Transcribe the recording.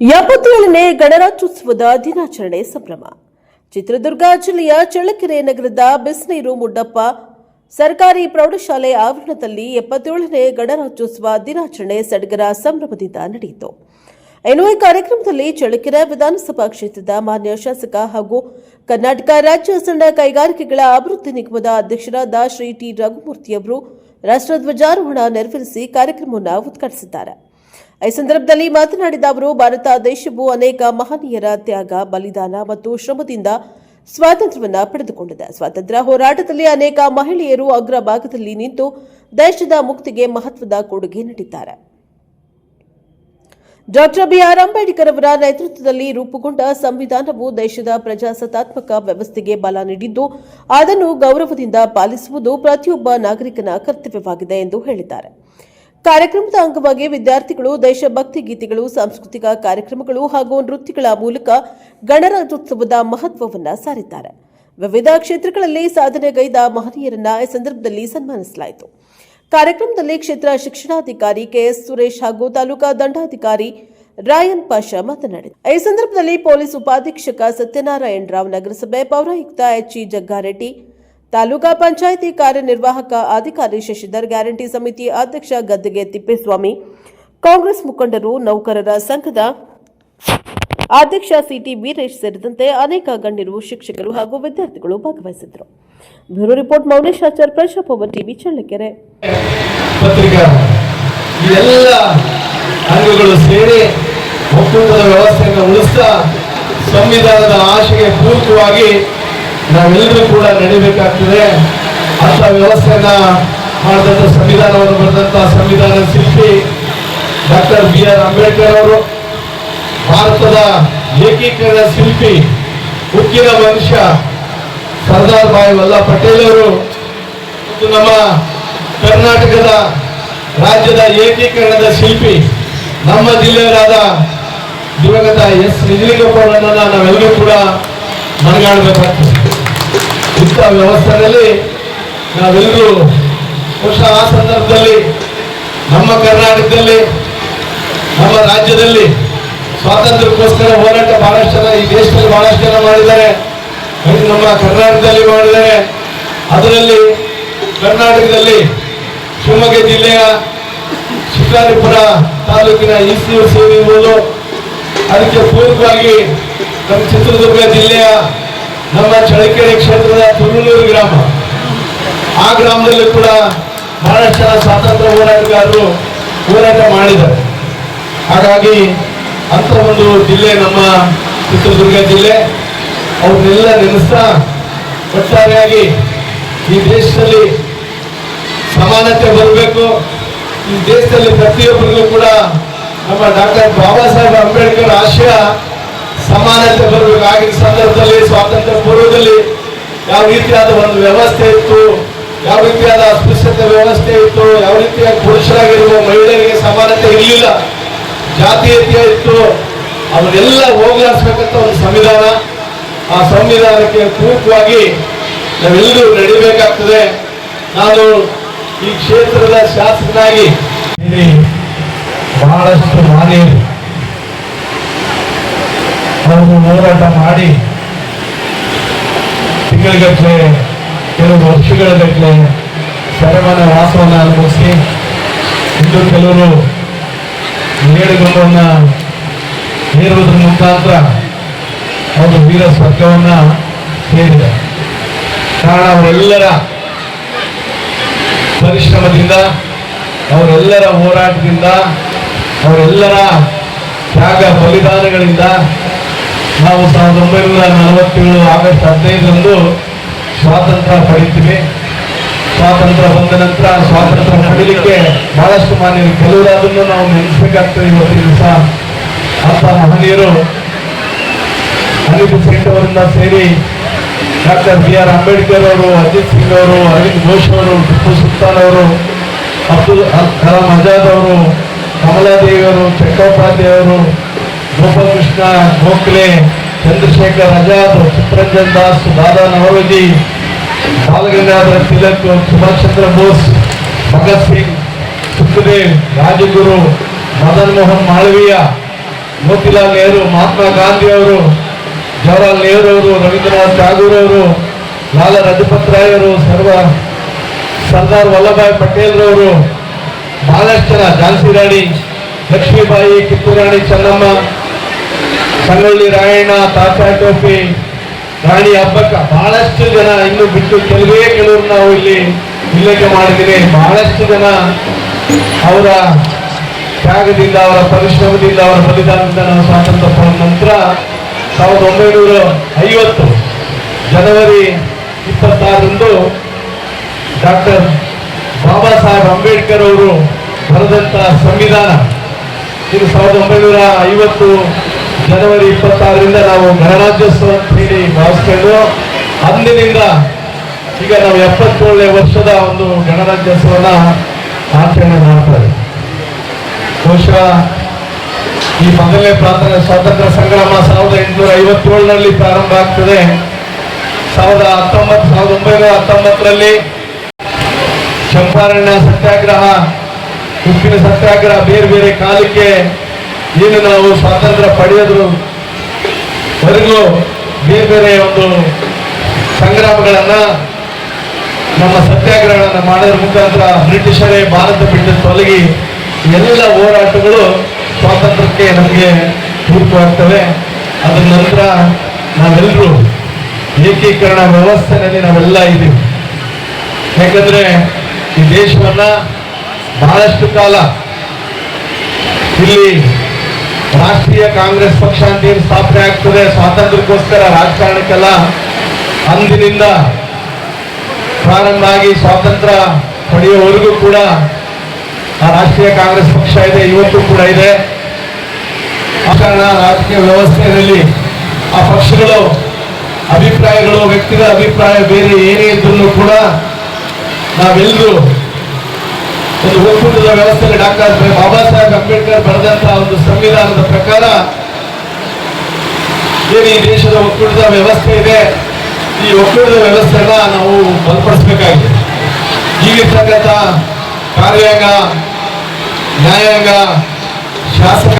ಎಪ್ಪತ್ತೇಳನೇ ಗಣರಾಜ್ಯೋತ್ಸವದ ದಿನಾಚರಣೆ ಸಂಭ್ರಮ. ಚಿತ್ರದುರ್ಗ ಜಿಲ್ಲೆಯ ಚಳ್ಳಕೆರೆ ನಗರದ ಬಿಸ್ನೀರು ಮುಡ್ಡಪ್ಪ ಸರ್ಕಾರಿ ಪ್ರೌಢಶಾಲೆ ಆವರಣದಲ್ಲಿ ಎಪ್ಪತ್ತೇಳನೇ ಗಣರಾಜ್ಯೋತ್ಸವ ದಿನಾಚರಣೆ ಸಡಗರ ಸಂಭ್ರಮದಿಂದ ನಡೆಯಿತು. ಈ ಕಾರ್ಯಕ್ರಮದಲ್ಲಿ ಚಳ್ಳಕೆರೆ ವಿಧಾನಸಭಾ ಕ್ಷೇತ್ರದ ಮಾನ್ಯ ಶಾಸಕ ಹಾಗೂ ಕರ್ನಾಟಕ ರಾಜ್ಯ ಸಣ್ಣ ಕೈಗಾರಿಕೆಗಳ ಅಭಿವೃದ್ಧಿ ನಿಗಮದ ಅಧ್ಯಕ್ಷರಾದ ಶ್ರೀ ಟಿ ರಘುಮೂರ್ತಿಯವರು ರಾಷ್ಟ್ರಧ್ವಜಾರೋಹಣ ನೆರವೇರಿಸಿ ಕಾರ್ಯಕ್ರಮವನ್ನು ಉದ್ಘಾಟಿಸಿದ್ದಾರೆ. ಈ ಸಂದರ್ಭದಲ್ಲಿ ಮಾತನಾಡಿದ ಅವರು, ಭಾರತ ದೇಶವು ಅನೇಕ ಮಹನೀಯರ ತ್ಯಾಗ, ಬಲಿದಾನ ಮತ್ತು ಶ್ರಮದಿಂದ ಸ್ವಾತಂತ್ರ್ಯವನ್ನು ಪಡೆದುಕೊಂಡಿದೆ. ಸ್ವಾತಂತ್ರ್ಯ ಹೋರಾಟದಲ್ಲಿ ಅನೇಕ ಮಹಿಳೆಯರು ಅಗ್ರ ಭಾಗದಲ್ಲಿ ನಿಂತು ದೇಶದ ಮುಕ್ತಿಗೆ ಮಹತ್ವದ ಕೊಡುಗೆ ನೀಡಿದ್ದಾರೆ. ಡಾಕ್ಟರ್ ಬಿಆರ್ ಅಂಬೇಡ್ಕರ್ ಅವರ ನೇತೃತ್ವದಲ್ಲಿ ರೂಪುಗೊಂಡ ಸಂವಿಧಾನವು ದೇಶದ ಪ್ರಜಾಸತ್ತಾತ್ಮಕ ವ್ಯವಸ್ಥೆಗೆ ಬಲ ನೀಡಿದ್ದು, ಅದನ್ನು ಗೌರವದಿಂದ ಪಾಲಿಸುವುದು ಪ್ರತಿಯೊಬ್ಬ ನಾಗರಿಕನ ಕರ್ತವ್ಯವಾಗಿದೆ ಎಂದು ಹೇಳಿದ್ದಾರೆ. ಕಾರ್ಯಕ್ರಮದ ಅಂಗವಾಗಿ ವಿದ್ಯಾರ್ಥಿಗಳು, ದೇಶಭಕ್ತಿ ಗೀತೆಗಳು, ಸಾಂಸ್ಕೃತಿಕ ಕಾರ್ಯಕ್ರಮಗಳು ಹಾಗೂ ನೃತ್ಯಗಳ ಮೂಲಕ ಗಣರಾಜ್ಯೋತ್ಸವದ ಮಹತ್ವವನ್ನು ಸಾರಿದ್ದಾರೆ. ವಿವಿಧ ಕ್ಷೇತ್ರಗಳಲ್ಲಿ ಸಾಧನೆಗೈದ ಮಹನೀಯರನ್ನ ಈ ಸಂದರ್ಭದಲ್ಲಿ ಸನ್ಮಾನಿಸಲಾಯಿತು. ಕಾರ್ಯಕ್ರಮದಲ್ಲಿ ಕ್ಷೇತ್ರ ಶಿಕ್ಷಣಾಧಿಕಾರಿ ಕೆಎಸ್ ಸುರೇಶ್ ಹಾಗೂ ತಾಲೂಕಾ ದಂಡಾಧಿಕಾರಿ ರಾಯನ್ ಪಾಷಾ ಮಾತನಾಡಿದ ಈ ಸಂದರ್ಭದಲ್ಲಿ ಪೊಲೀಸ್ ಉಪಾಧೀಕ್ಷಕ ಸತ್ಯನಾರಾಯಣ ರಾವ್ ನಗರಸಭೆ ಪೌರಾಯುಕ್ತ ಎಚ್ಇ ಜಗ್ಗಾರೆಡ್ಡಿ ತಾಲೂಕಾ ಪಂಚಾಯಿತಿ ಕಾರ್ಯನಿರ್ವಾಹಕ ಅಧಿಕಾರಿ ಶಶಿಧರ್ ಗ್ಯಾರಂಟಿ ಸಮಿತಿ ಅಧ್ಯಕ್ಷ ಗದ್ದಿಗೆ ತಿಪ್ಪೇಸ್ವಾಮಿ, ಕಾಂಗ್ರೆಸ್ ಮುಖಂಡರು, ನೌಕರರ ಸಂಘದ ಅಧ್ಯಕ್ಷ ಸಿಟಿ ವೀರೇಶ್ ಸೇರಿದಂತೆ ಅನೇಕ ಗಣ್ಯರು, ಶಿಕ್ಷಕರು ಹಾಗೂ ವಿದ್ಯಾರ್ಥಿಗಳು ಭಾಗವಹಿಸಿದ್ದರು. Bureau report, Mounesh Achar Prajabhavan TV, Challakere. ಸಂವಿಧಾನದ ಆಶೆಗೆ ಪೂರಕವಾಗಿ ನಾವೆಲ್ಲರೂ ಕೂಡ ನಡಿಬೇಕಾಗ್ತದೆ ಅಂತ ವ್ಯವಸ್ಥೆಯನ್ನ ಮಾಡಿದಂಥ ಸಂವಿಧಾನವನ್ನು ಬರೆದಂಥ ಸಂವಿಧಾನ ಶಿಲ್ಪಿ ಡಾಕ್ಟರ್ ಬಿ ಆರ್ ಅಂಬೇಡ್ಕರ್ ಅವರು, ಭಾರತದ ಏಕೀಕರಣ ಶಿಲ್ಪಿ ಉಕ್ಕಿನ ಮನುಷ್ಯ ಸರ್ದಾರ್ ಭಾಯಿ ವಲ್ಲಭ ಪಟೇಲ್ ಅವರು ನಮ್ಮ ಕರ್ನಾಟಕದ ರಾಜ್ಯದ ಏಕೀಕರಣದ ಶಿಲ್ಪಿ, ನಮ್ಮ ಜಿಲ್ಲೆಯವರಾದ ದಿವಂಗತ ಎಸ್. ನಿಜಲಿಂಗಪ್ಪನನ್ನ ನಾವೆಲ್ಲರೂ ಕೂಡ ಮನಗಾಡಬೇಕಾಗ್ತದೆ ವ್ಯವಸ್ಥೆಯಲ್ಲಿ ನಾವೆಲ್ಲರೂ ಬಹುಶಃ ಆ ಸಂದರ್ಭದಲ್ಲಿ ನಮ್ಮ ಕರ್ನಾಟಕದಲ್ಲಿ, ನಮ್ಮ ರಾಜ್ಯದಲ್ಲಿ ಸ್ವಾತಂತ್ರ್ಯಕ್ಕೋಸ್ಕರ ಹೋರಾಟ ಬಹಳಷ್ಟು ಜನ ಈ ದೇಶದಲ್ಲಿ ಬಹಳಷ್ಟು ಜನ ಮಾಡಿದ್ದಾರೆ. ನಮ್ಮ ಕರ್ನಾಟಕದಲ್ಲಿ ಮಾಡಿದ್ದಾರೆ. ಅದರಲ್ಲಿ ಕರ್ನಾಟಕದಲ್ಲಿ ಶಿವಮೊಗ್ಗ ಜಿಲ್ಲೆಯ ಶಿಕಾರಿಪುರ ತಾಲೂಕಿನ ಈಸಿಯೂರು ಸೇವೆ ಇರ್ಬೋದು ಅದಕ್ಕೆ ಪೂರ್ವವಾಗಿ ನಮ್ಮ ಚಿತ್ರದುರ್ಗ ಜಿಲ್ಲೆಯ ನಮ್ಮ ಚಳಕೆರೆ ಕ್ಷೇತ್ರದ ತುರುನೂರು ಗ್ರಾಮ, ಆ ಗ್ರಾಮದಲ್ಲಿ ಕೂಡ ಬಹಳಷ್ಟು ಜನ ಸ್ವಾತಂತ್ರ್ಯ ಹೋರಾಟಗಾರರು ಹೋರಾಟ ಮಾಡಿದ್ದಾರೆ. ಹಾಗಾಗಿ ಅಂತ ಒಂದು ಜಿಲ್ಲೆ ನಮ್ಮ ಚಿತ್ರದುರ್ಗ ಜಿಲ್ಲೆ, ಅವ್ರನ್ನೆಲ್ಲ ನೆನೆಸ್ತಾ ಒಟ್ಟಾರೆಯಾಗಿ ಈ ದೇಶದಲ್ಲಿ ಸಮಾನತೆ ಬರಬೇಕು. ಈ ದೇಶದಲ್ಲಿ ಪ್ರತಿಯೊಬ್ಬರಿಗೂ ಕೂಡ ನಮ್ಮ ಡಾಕ್ಟರ್ ಬಾಬಾ ಸಾಹೇಬ್ ಅಂಬೇಡ್ಕರ್ ಆಶಯ ಸಮಾನತೆ ಬರಬೇಕು ಸಂದರ್ಭದಲ್ಲಿ ಸ್ವಾತಂತ್ರ್ಯ ಪೂರ್ವದಲ್ಲಿ ಯಾವ ರೀತಿಯಾದ ಒಂದು ವ್ಯವಸ್ಥೆ ಇತ್ತು, ಯಾವ ರೀತಿಯಾದ ಅಸ್ಪೃಶ್ಯತೆ ವ್ಯವಸ್ಥೆ ಇತ್ತು, ಯಾವ ರೀತಿಯ ಪುರುಷರಾಗಿರುವ ಮಹಿಳೆಯರಿಗೆ ಸಮಾನತೆ ಇರಲಿಲ್ಲ ಜಾತೀಯತೆ ಇತ್ತು, ಅವನ್ನೆಲ್ಲ ಹೋಗ್ಲಾಡಿಸ್ಬೇಕಂತ ಒಂದು ಸಂವಿಧಾನ. ಆ ಸಂವಿಧಾನಕ್ಕೆ ಪೂರಕವಾಗಿ ನಾವೆಲ್ಲರೂ ನಡಿಬೇಕಾಗ್ತದೆ. ನಾನು ಈ ಕ್ಷೇತ್ರದ ಶಾಸಕನಾಗಿ ಬಹಳಷ್ಟು ಮಾನ್ಯರು ಅವರು ಹೋರಾಟ ಮಾಡಿ ತಿಂಗಳಿಗಟ್ಟಲೆ ಕೆಲವು ವರ್ಷಗಳಗಟ್ಟಲೆ ಸರಮನ ವಾಸವನ್ನು ಅನುಭವಿಸಿ ಇಂದು ಕೆಲವರು ನೇಡುಗಂಬವನ್ನು ಏರುವುದರ ಮುಖಾಂತರ ಅವರು ವೀರ ಸ್ವರ್ಗವನ್ನ ಸೇರಿದೆ ಕಾರಣ ಅವರೆಲ್ಲರ ಪರಿಶ್ರಮದಿಂದ, ಅವರೆಲ್ಲರ ಹೋರಾಟದಿಂದ, ಅವರೆಲ್ಲರ ತ್ಯಾಗ ಬಲಿದಾನಗಳಿಂದ ನಾವು ಸಾವಿರದ ಒಂಬೈನೂರ ನಲವತ್ತೇಳು ಆಗಸ್ಟ್ ಹದಿನೈದರಂದು ಸ್ವಾತಂತ್ರ್ಯ ಪಡಿತೀವಿ. ಸ್ವಾತಂತ್ರ್ಯ ಬಂದ ನಂತರ ಸ್ವಾತಂತ್ರ್ಯ ಪಡೀಲಿಕ್ಕೆ ಬಹಳಷ್ಟು ಮಾನ್ಯರು ಕೆಲವರಾದನ್ನು ನಾವು ನೆನೆಸಬೇಕಾಗ್ತದೆ ಇವತ್ತಿನ ದಿವಸ. ಅಂತ ಮಹನೀಯರು ಅನಿಲ್ ಸಿಂಗ್ ಅವರಿಂದ ಸೇರಿ ಡಾಕ್ಟರ್ ಬಿ ಆರ್ ಅಂಬೇಡ್ಕರ್ ಅವರು, ಅಜಿತ್ ಸಿಂಗ್ ಅವರು, ಅರವಿಂದ್ ಘೋಷ್ ಅವರು, ಟಿಪ್ಪು ಸುಲ್ತಾನ್ ಅವರು, ಅಬ್ದುಲ್ ಕಲಾಂ ಆಜಾದ್ ಅವರು, ಕಮಲಾದೇವಿ ಅವರು ಚಟ್ಟೋಪಾಧ್ಯಾಯ ಅವರು ಗೋಪಾಲಕೃಷ್ಣ, ಗೋಖಲೆ, ಚಂದ್ರಶೇಖರ್ ಆಜಾದ್ ಚಿತ್ತರಂಜನ್ ದಾಸ್ ದಾದಾ ನವರೋಜಿ ಬಾಲಗಂಗಾಧರ ತಿಲಕ್ ಸುಭಾಷ್ ಚಂದ್ರ ಬೋಸ್, ಭಗತ್ ಸಿಂಗ್, ಸುಖದೇವ್, ರಾಜಗುರು, ಮದನ್ ಮೋಹನ್ ಮಾಳವೀಯ, ಮೋತಿಲಾಲ್ ನೆಹರು, ಮಹಾತ್ಮ ಗಾಂಧಿ ಅವರು, ಜವಾಹರ್ಲಾಲ್ ನೆಹರು ಅವರು, ರವೀಂದ್ರನಾಥ್ ಟಾಗೂರ್ ಅವರು, ಲಾಲಾ ಲಜಪತ್ ರಾಯ್ ಅವರು, ಸರ್ವ ಸರ್ದಾರ್ ವಲ್ಲಭಾಯ್ ಪಟೇಲ್ ರವರು ಬಹಳಷ್ಟು ಜನ ಝಾನ್ಸಿ ರಾಣಿ ಲಕ್ಷ್ಮೀಬಾಯಿ ಕಿತ್ತೂರಾಣಿ ಚೆನ್ನಮ್ಮ ಸಂಗೊಳ್ಳಿ ರಾಯಣ್ಣ ತಾತ ಟೋಪಿ, ರಾಣಿ ಹಬ್ಬಕ್ಕ ಬಹಳಷ್ಟು ಜನ ಇನ್ನು ಬಿಟ್ಟು ಕೆಲವೇ ಕೆಲವರು ನಾವು ಇಲ್ಲಿ ಉಲ್ಲೇಖ ಮಾಡಿದ್ದೀನಿ ಬಹಳಷ್ಟು ಜನ ಅವರ ತ್ಯಾಗದಿಂದ, ಅವರ ಪರಿಶ್ರಮದಿಂದ, ಅವರ ಬಲಿದಾನದಿಂದ ನಾವು ಸ್ವಾತಂತ್ರ್ಯ ಪಡೆದ ನಂತರ ಸಾವಿರದ ಒಂಬೈನೂರ ಐವತ್ತು ಜನವರಿ ಇಪ್ಪತ್ತಾರರಂದು ಡಾಕ್ಟರ್ ಬಾಬಾ ಸಾಹೇಬ್ ಅಂಬೇಡ್ಕರ್ ಅವರು ಬರೆದಂತ ಸಂವಿಧಾನ. ಇದು ಸಾವಿರದ ಒಂಬೈನೂರ ಐವತ್ತು ಜನವರಿ ಇಪ್ಪತ್ತಾರರಿಂದ ನಾವು ಗಣರಾಜ್ಯೋತ್ಸವ ಕ್ರೀಡೆ ಭಾವಿಸ್ಕೊಂಡು ಅಂದಿನಿಂದ ಈಗ ನಾವು ಎಪ್ಪತ್ತೇಳನೇ ವರ್ಷದ ಒಂದು ಗಣರಾಜ್ಯೋತ್ಸವನ ಆಚರಣೆ ಮಾಡ್ತಾರೆ ಬಹುಶಃ ಈ ಮೊದಲನೇ ಪ್ರಾಂತ್ಯ ಸ್ವಾತಂತ್ರ್ಯ ಸಂಗ್ರಾಮ ಸಾವಿರದ ಎಂಟುನೂರ ಐವತ್ತೇಳರಲ್ಲಿ ಪ್ರಾರಂಭ ಆಗ್ತದೆ. ಸಾವಿರದ ಹತ್ತೊಂಬತ್ತು, ಸಾವಿರದ ಒಂಬೈನೂರ ಹತ್ತೊಂಬತ್ತರಲ್ಲಿ ಚಂಪಾರಣ್ಯ ಸತ್ಯಾಗ್ರಹ, ಉಪ್ಪಿನ ಸತ್ಯಾಗ್ರಹ ಬೇರೆ ಬೇರೆ ಕಾಲಕ್ಕೆ ಏನು ನಾವು ಸ್ವಾತಂತ್ರ್ಯ ಪಡೆಯೋದು ವರೆಗೂ ಬೇರೆ ಬೇರೆ ಒಂದು ಸಂಗ್ರಾಮಗಳನ್ನ ನಮ್ಮ ಸತ್ಯಾಗ್ರಹಗಳನ್ನು ಮಾಡೋದ್ರ ಮುಖಾಂತರ ಬ್ರಿಟಿಷರೇ ಭಾರತ ಬಿಟ್ಟು ತೊಲಗಿ ಎಲ್ಲ ಹೋರಾಟಗಳು ಸ್ವಾತಂತ್ರ್ಯಕ್ಕೆ ನಮಗೆ ಪೂರಕವಾಗ್ತವೆ ಅದರ ನಂತರ ನಾವೆಲ್ಲರೂ ಏಕೀಕರಣ ವ್ಯವಸ್ಥೆಯಲ್ಲಿ ನಾವೆಲ್ಲ ಇದ್ದೀವಿ. ಯಾಕಂದ್ರೆ ಈ ದೇಶವನ್ನ ಬಹಳಷ್ಟು ಕಾಲ ಇಲ್ಲಿ ರಾಷ್ಟ್ರೀಯ ಕಾಂಗ್ರೆಸ್ ಪಕ್ಷ ಅಂತ ಏನು ಸ್ಥಾಪನೆ ಆಗ್ತದೆ? ಸ್ವಾತಂತ್ರ್ಯಕ್ಕೋಸ್ಕರ ರಾಜಕಾರಣಕ್ಕೆಲ್ಲ ಅಂದಿನಿಂದ ಪ್ರಾರಂಭ ಆಗಿ ಸ್ವಾತಂತ್ರ್ಯ ಪಡೆಯುವವರೆಗೂ ಕೂಡ ಆ ರಾಷ್ಟ್ರೀಯ ಕಾಂಗ್ರೆಸ್ ಪಕ್ಷ ಇದೆ, ಇವತ್ತು ಕೂಡ ಇದೆ. ಕಾರಣ ರಾಜಕೀಯ ವ್ಯವಸ್ಥೆಯಲ್ಲಿ ಆ ಪಕ್ಷಗಳು, ಅಭಿಪ್ರಾಯಗಳು, ವ್ಯಕ್ತಿಗಳ ಅಭಿಪ್ರಾಯ ಬೇರೆ ಏನೇ ಇದ್ರೂ ಕೂಡ ನಾವೆಲ್ಲರೂ ಒಂದು ಒಕ್ಕೂಟದ ವ್ಯವಸ್ಥೆಗೆ ಡಾಕ್ಟರ್ ಬಾಬಾ ಸಾಹೇಬ್ ಅಂಬೇಡ್ಕರ್ ಬರೆದಂತಹ ಒಂದು ಸಂವಿಧಾನದ ಪ್ರಕಾರ ಏನು ಈ ದೇಶದ ಒಕ್ಕೂಟದ ವ್ಯವಸ್ಥೆ ಇದೆ, ಈ ಒಕ್ಕೂಟದ ವ್ಯವಸ್ಥೆನ ನಾವು ಬಲಪಡಿಸಬೇಕಾಗಿದೆ. ಈಗಿರ್ತಕ್ಕಂಥ ಕಾರ್ಯಾಂಗ, ನ್ಯಾಯಾಂಗ, ಶಾಸಕ